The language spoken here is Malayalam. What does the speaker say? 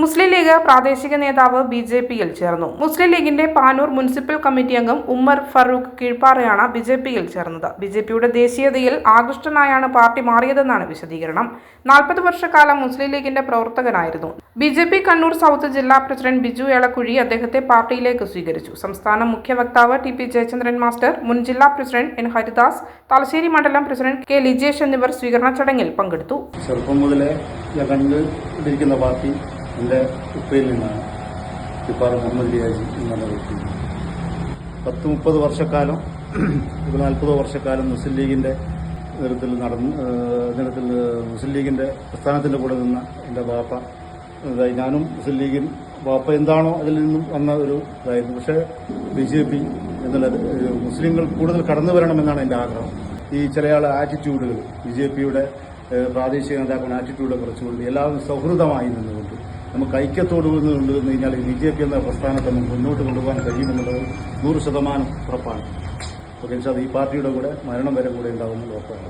മുസ്ലിം ലീഗ് പ്രാദേശിക നേതാവ് ബി ജെ പിയിൽ ചേർന്നു. മുസ്ലിം ലീഗിന്റെ പാനൂർ മുനിസിപ്പൽ കമ്മിറ്റി അംഗം ഉമ്മർ ഫറൂഖ് കീഴ്പ്പാറയാണ് ബി ജെ പിയിൽ ചേർന്നത്. ബി ജെ പിയുടെ ദേശീയതയിൽ ആകൃഷ്ടനായാണ് പാർട്ടി മാറിയതെന്നാണ് വിശദീകരണം. നാൽപ്പത് വർഷക്കാലം മുസ്ലിം ലീഗിന്റെ പ്രവർത്തകനായിരുന്നു. B J P Kannur south ജില്ലാ പ്രസിഡന്റ് ബിജു ഏളക്കുഴി അദ്ദേഹത്തെ പാർട്ടിയിലേക്ക് സ്വീകരിച്ചു. സംസ്ഥാന മുഖ്യ വക്താവ് ടി പി ജയചന്ദ്രൻ മാസ്റ്റർ മുൻ ജില്ലാ പ്രസിഡന്റ് എൻ ഹരിദാസ് തലശ്ശേരി മണ്ഡലം പ്രസിഡന്റ് കെ ലിജേഷ് എന്നിവർ സ്വീകരണ ചടങ്ങിൽ പങ്കെടുത്തു. പാർട്ടി എന്റെ ഉപ്പയിൽ നിന്നാണ് ഇപ്പാർ മുഹമ്മദ് ലിയാജി എന്നുള്ള വ്യക്തി. പത്ത് മുപ്പത് വർഷക്കാലം ഒരു നാൽപ്പത് വർഷക്കാലം മുസ്ലിം ലീഗിന്റെ നേതൃത്വത്തിൽ നടന്ന് നിരത്തിൽ മുസ്ലിം ലീഗിന്റെ പ്രസ്ഥാനത്തിന്റെ കൂടെ നിന്ന എന്റെ ബാപ്പ ഇതായി ഞാനും മുസ്ലിം ലീഗിൻ ബാപ്പ എന്താണോ അതിൽ നിന്നും വന്ന ഒരു ഇതായിരുന്നു. പക്ഷേ ബി ജെ പി എന്നുള്ളത് മുസ്ലിങ്ങൾ കൂടുതൽ കടന്നു വരണമെന്നാണ് എന്റെ ആഗ്രഹം. ഈ ചില ആൾ ആറ്റിറ്റ്യൂഡുകൾ ബി ജെ പിയുടെ പ്രാദേശിക നേതാക്കളുടെ ആറ്റിറ്റ്യൂഡ് കുറച്ചുകൊണ്ട് എല്ലാവരും സൗഹൃദമായി നിന്നുകൊണ്ട് നമുക്ക് ഐക്യത്തോട് എന്ന് കഴിഞ്ഞാൽ ബി ജെ പി എന്ന പ്രസ്ഥാനത്തെ നമുക്ക് മുന്നോട്ട് കൊണ്ടുപോകാൻ കഴിയുമെന്നുള്ളത് നൂറ് ശതമാനം ഉറപ്പാണ്. അപ്പോൾ ഈ പാർട്ടിയുടെ കൂടെ മരണം വരെ കൂടെ ഉണ്ടാകുമെന്ന് ഉറപ്പാണ്.